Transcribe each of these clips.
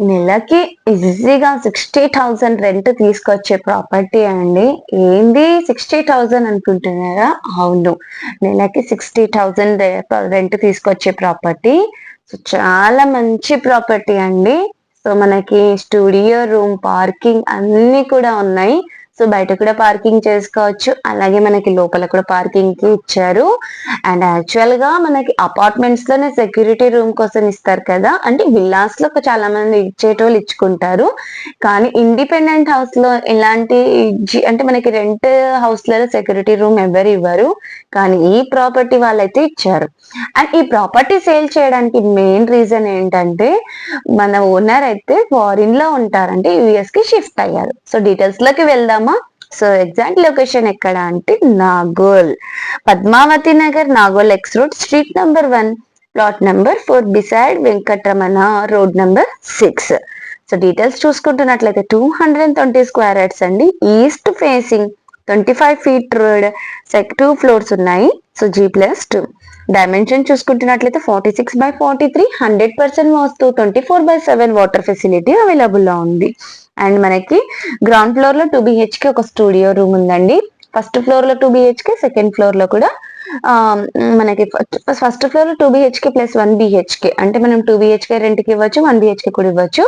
నెలకి ఈజీగా sixty thousand rent తీసుకొచ్చే ప్రాపర్టీ అండి. ఏంది సిక్స్టీ థౌజండ్ అనుకుంటున్నారా? అవును. నెలకి సిక్స్టీ థౌజండ్ రెంట్ తీసుకొచ్చే ప్రాపర్టీ సో చాలా మంచి ప్రాపర్టీ అండి. సో మనకి స్టూడియో రూమ్ పార్కింగ్ అన్ని కూడా ఉన్నాయి. సో బయట కూడా పార్కింగ్ చేసుకోవచ్చు. అలాగే మనకి లోపల కూడా పార్కింగ్కి ఇచ్చారు. అండ్ యాక్చువల్గా మనకి అపార్ట్మెంట్స్లోనే సెక్యూరిటీ రూమ్ కోసం ఇస్తారు కదా. అంటే విల్లాస్లో చాలా మంది ఇచ్చేటోళ్ళు ఇచ్చుకుంటారు. కానీ ఇండిపెండెంట్ హౌస్లో ఇలాంటి అంటే మనకి రెంట్ హౌస్లో సెక్యూరిటీ రూమ్ ఎవరు ఇవ్వరు. కానీ ఈ ప్రాపర్టీ వాళ్ళైతే ఇచ్చారు. అండ్ ఈ ప్రాపర్టీ సేల్ చేయడానికి మెయిన్ రీజన్ ఏంటంటే మన ఓనర్ అయితే ఫారిన్లో ఉంటారంటే యుఎస్కి షిఫ్ట్ అయ్యారు. సో డీటెయిల్స్లోకి వెళ్దామా? సో ఎగ్జాక్ట్ లొకేషన్ ఎక్కడ అంటే Nagole. Padmavati Nagar Nagole X road street number one plot number four beside Venkataramana road number six so details చూసుకుంటున్నట్లయితే two hundred and twenty square yards అండి. East facing twenty five feet road sec two floors ఉన్నాయి. So G plus two dimension చూసుకుంటున్నట్లయితే forty six by forty three hundred percent vastu twenty four by seven water facility అవైలబుల్లో ఉంది. And మనకి ground ఫ్లోర్లో two BHK ఒక studio room ఉందండి. First ఫ్లోర్లో two BHK second ఫ్లోర్లో కూడా మనకి ఫస్ట్ ఫ్లోర్లో two BHK plus one BHK అంటే మనం టూ బిహెచ్కే రెంట్కి ఇవ్వచ్చు వన్ బిహెచ్కే కూడా ఇవ్వచ్చు.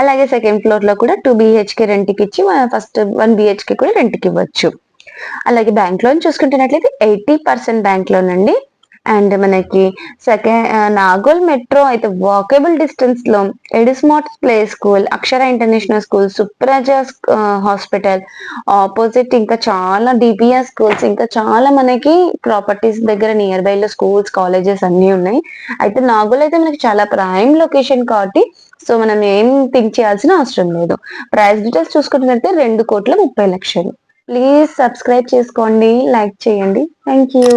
అలాగే సెకండ్ ఫ్లోర్లో కూడా టూ బిహెచ్కే రెంట్కి ఇచ్చి ఫస్ట్ వన్ బిహెచ్కే కూడా రెంట్కి ఇవ్వచ్చు. అలాగే బ్యాంక్ లోన్ చూసుకుంటున్నట్లయితే ఎయిటీ పర్సెంట్ బ్యాంక్ లోన్ అండి. అండ్ మనకి సెకండ్ uh, నాగోల్ మెట్రో అయితే వాకబుల్ డిస్టెన్స్లో ఎడిస్మార్ట్ play school Akshara international school Supraja hospital opposite ఇంకా చాలా డిపిఎస్ స్కూల్స్ ఇంకా చాలా మనకి ప్రాపర్టీస్ దగ్గర నియర్ బై లో స్కూల్స్ కాలేజెస్ అన్ని ఉన్నాయి. అయితే నాగోల్ అయితే మనకి చాలా ప్రైమ్ లొకేషన్ కాబట్టి సో మనం ఏం థింక్ చేయాల్సిన అవసరం లేదు. ప్రైస్ డీటెయిల్స్ చూసుకుంటున్నట్టే రెండు కోట్ల ముప్పై లక్షలు. ప్లీజ్ సబ్స్క్రైబ్ చేసుకోండి లైక్ చేయండి. Thank you